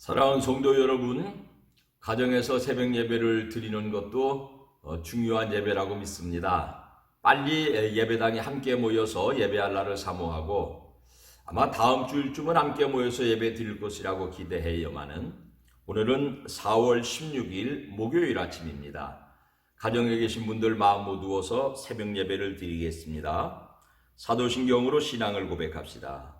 사랑하는 성도 여러분, 가정에서 새벽 예배를 드리는 것도 어, 중요한 예배라고 믿습니다. 빨리 예배당에 함께 모여서 예배할 날을 사모하고 아마 다음 주일쯤은 함께 모여서 예배 드릴 것이라고 기대해야만은 오늘은 4월 16일 목요일 아침입니다. 가정에 계신 분들 마음 모두어서 새벽 예배를 드리겠습니다. 사도신경으로 신앙을 고백합시다.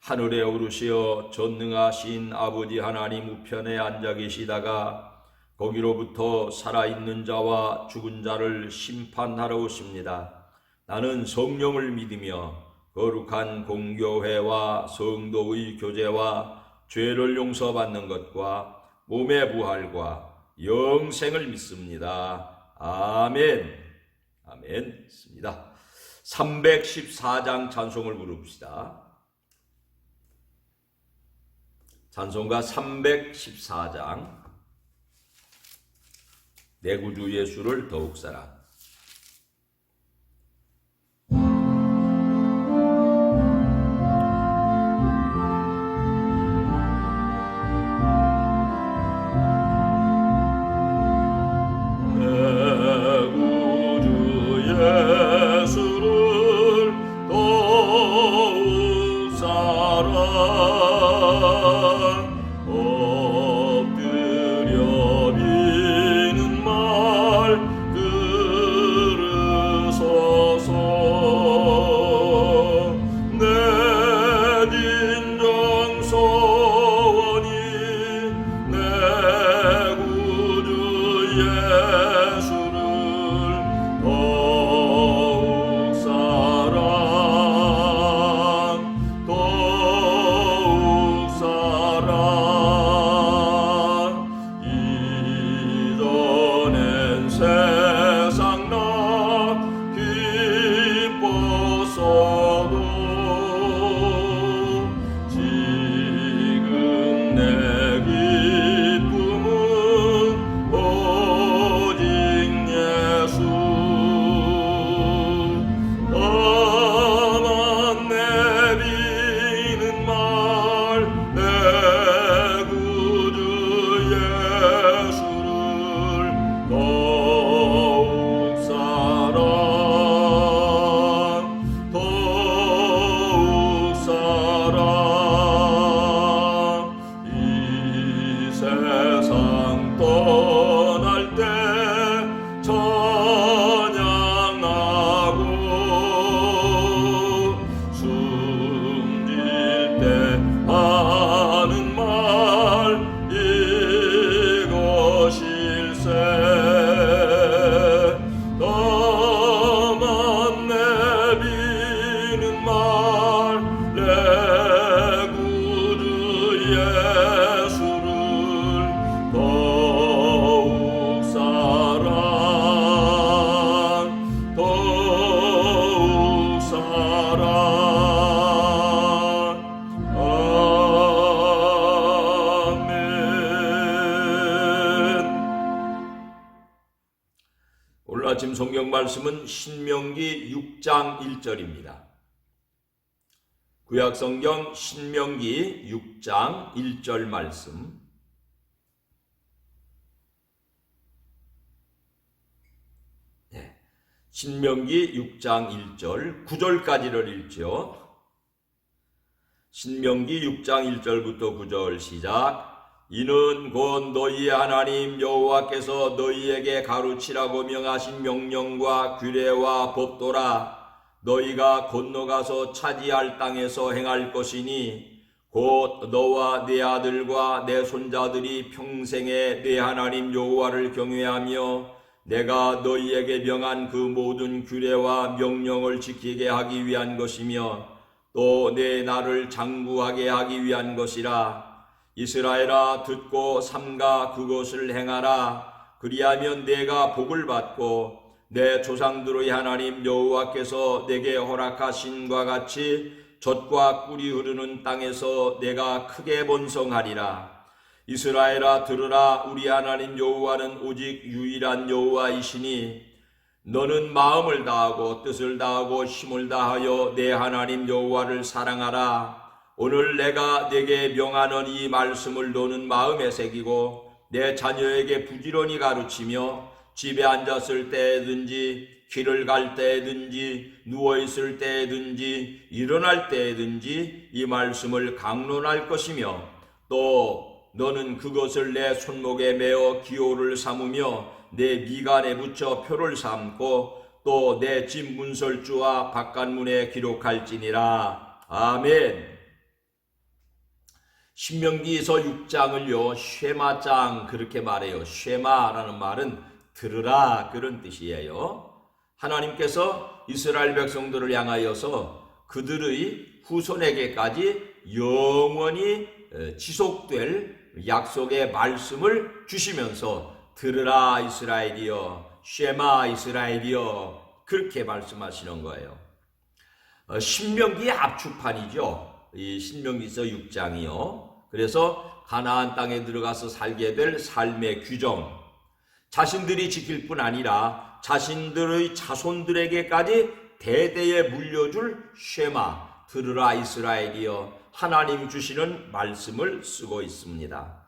하늘에 오르시어 전능하신 아버지 하나님 우편에 앉아 계시다가 거기로부터 살아있는 자와 죽은 자를 심판하러 오십니다. 나는 성령을 믿으며 거룩한 공교회와 성도의 교제와 죄를 용서받는 것과 몸의 부활과 영생을 믿습니다. 아멘. 아멘. 있습니다. 314장 찬송을 부릅시다. 찬송가 314장. 내 구주 예수를 더욱 사랑 말씀은 신명기 6장 1절입니다. 구약 성경 신명기 6장 1절 말씀. 네. 신명기 6장 1절 9절까지를 읽죠. 신명기 6장 1절부터 9절 시작. 이는 곧 너희의 하나님 여호와께서 너희에게 가르치라고 명하신 명령과 규례와 법도라. 너희가 건너가서 차지할 땅에서 행할 것이니 곧 너와 네 아들과 내 손자들이 평생에 네 하나님 여호와를 경외하며 내가 너희에게 명한 그 모든 규례와 명령을 지키게 하기 위한 것이며 또 내 나를 장구하게 하기 위한 것이라. 이스라엘아 듣고 삼가 그것을 행하라. 그리하면 내가 복을 받고 내 조상들의 하나님 여호와께서 내게 허락하신 과 같이 젖과 꿀이 흐르는 땅에서 내가 크게 번성하리라 이스라엘아 들으라 우리 하나님 여호와는 오직 유일한 여호와이시니 너는 마음을 다하고 뜻을 다하고 힘을 다하여 내 하나님 여호와를 사랑하라. 오늘 내가 내게 명하는 이 말씀을 너는 마음에 새기고 내 자녀에게 부지런히 가르치며 집에 앉았을 때든지 길을 갈 때든지 누워 있을 때든지 일어날 때든지 이 말씀을 강론할 것이며 또 너는 그것을 내 손목에 메어 기호를 삼으며 내 미간에 붙여 표를 삼고 또 내 집 문설주와 바깥문에 기록할지니라. 아멘. 신명기서 6장을요, 쉐마장 그렇게 말해요. 쉐마라는 말은 들으라 그런 뜻이에요. 하나님께서 이스라엘 백성들을 향하여서 그들의 후손에게까지 영원히 어, 지속될 약속의 말씀을 주시면서 들으라 이스라엘이여 쉐마 이스라엘이여 그렇게 말씀하시는 거예요. 어, 신명기 압축판이죠. 이 신명기서 6장이요. 그래서 가나안 땅에 들어가서 살게 될 삶의 규정 자신들이 지킬 뿐 아니라 자신들의 자손들에게까지 대대에 물려줄 쉐마 들으라 이스라엘이여 하나님 주시는 말씀을 쓰고 있습니다.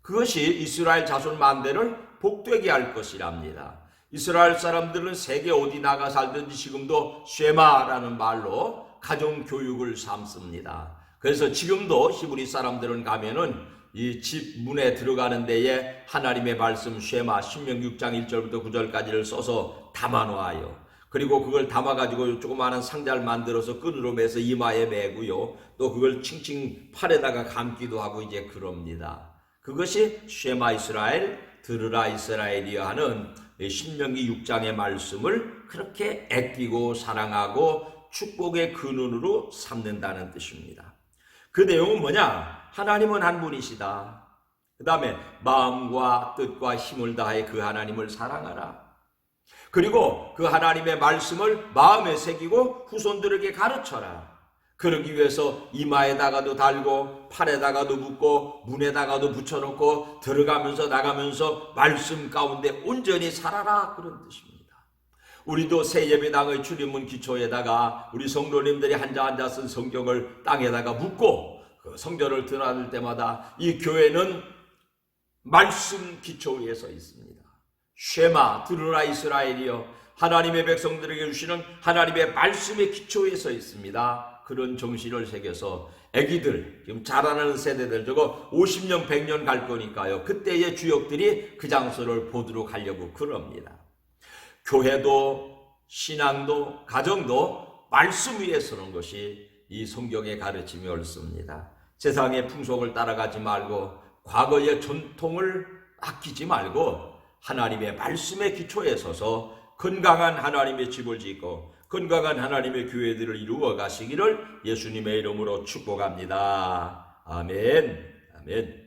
그것이 이스라엘 자손 만대를 복되게 할 것이랍니다. 이스라엘 사람들은 세계 어디 나가 살든지 지금도 쉐마라는 말로 가정 교육을 삼습니다. 그래서 지금도 히브리 사람들은 가면은 이 집 문에 들어가는 데에 하나님의 말씀 쉐마 신명 6장 1절부터 9절까지를 써서 담아 놓아요. 그리고 그걸 담아가지고 조그마한 상자를 만들어서 끈으로 매서 이마에 매고요. 또 그걸 칭칭 팔에다가 감기도 하고 이제 그럽니다. 그것이 쉐마 이스라엘, 들으라 이스라엘이여 하는 신명기 6장의 말씀을 그렇게 애끼고 사랑하고 축복의 근원으로 삼는다는 뜻입니다. 그 내용은 뭐냐? 하나님은 한 분이시다. 그 다음에 마음과 뜻과 힘을 다해 그 하나님을 사랑하라. 그리고 그 하나님의 말씀을 마음에 새기고 후손들에게 가르쳐라. 그러기 위해서 이마에다가도 달고 팔에다가도 묶고 문에다가도 붙여놓고 들어가면서 나가면서 말씀 가운데 온전히 살아라 그런 뜻입니다. 우리도 새 예배당의 출입문 기초에다가 우리 성도님들이 앉아 앉아 쓴 성경을 땅에다가 묻고 그 성전을 드나들 때마다 이 교회는 말씀 기초 위에 서 있습니다. 쉐마 들으라 이스라엘이여 하나님의 백성들에게 주시는 하나님의 말씀의 기초에 서 있습니다. 그런 정신을 새겨서 아기들 지금 자라는 세대들 저거 50년 100년 갈 거니까요. 그때의 주역들이 그 장소를 보도록 하려고 그럽니다. 교회도 신앙도 가정도 말씀 위에 서는 것이 이 성경의 가르침이 옳습니다. 세상의 풍속을 따라가지 말고 과거의 전통을 아끼지 말고 하나님의 말씀의 기초에 서서 건강한 하나님의 집을 짓고 건강한 하나님의 교회들을 이루어 가시기를 예수님의 이름으로 축복합니다. 아멘. 아멘.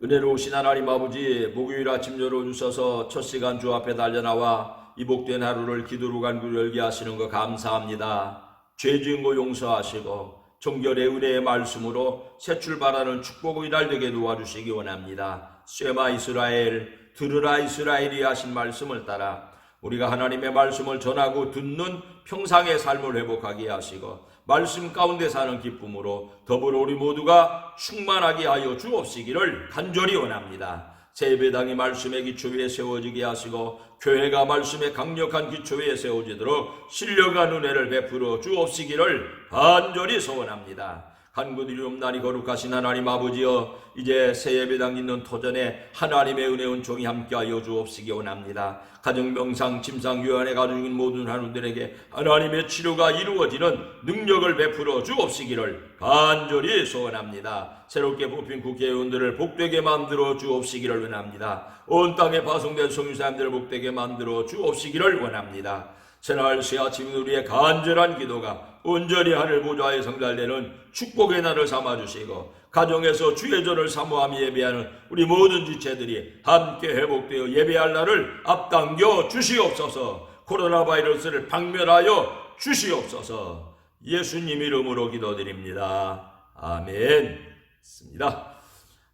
은혜로우신 하나님 아버지 목요일 아침 열어주셔서 첫 시간 주 앞에 달려나와 이 복된 하루를 기도로 간구 열게 하시는 거 감사합니다. 죄 지은 거 용서하시고 정결의 은혜의 말씀으로 새 출발하는 축복의 날 되게 도와주시기 원합니다. 쇠마 이스라엘 들으라 이스라엘이 하신 말씀을 따라 우리가 하나님의 말씀을 전하고 듣는 평상의 삶을 회복하게 하시고 말씀 가운데 사는 기쁨으로 더불어 우리 모두가 충만하게 하여 주옵시기를 간절히 원합니다. 세배당이 말씀의 기초 위에 세워지게 하시고 교회가 말씀의 강력한 기초 위에 세워지도록 신령한 은혜를 베풀어 주옵시기를 간절히 소원합니다. 간구드리옵나니 거룩하신 하나님 아버지여 이제 새 예배당 있는 토전에 하나님의 은혜 은총이 함께하여 주옵시기 원합니다. 가정명상 침상 유한에 가중인 모든 하루들에게 하나님의 치료가 이루어지는 능력을 베풀어 주옵시기를 간절히 소원합니다. 새롭게 뽑힌 국회의원들을 복되게 만들어 주옵시기를 원합니다. 온 땅에 파송된 성유사님들을 복되게 만들어 주옵시기를 원합니다. 새날 새 아침 우리의 간절한 기도가 온전히 하늘 보좌에 성달되는 축복의 날을 삼아주시고 가정에서 주의 전을 사모함 예배하는 우리 모든 지체들이 함께 회복되어 예배할 날을 앞당겨 주시옵소서 코로나 바이러스를 박멸하여 주시옵소서 예수님 이름으로 기도드립니다. 아멘. 습니다.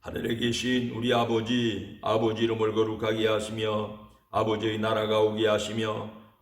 하늘에 계신 우리 아버지, 아버지 이름을 거룩하게 하시며 아버지의 나라가 오게 하시며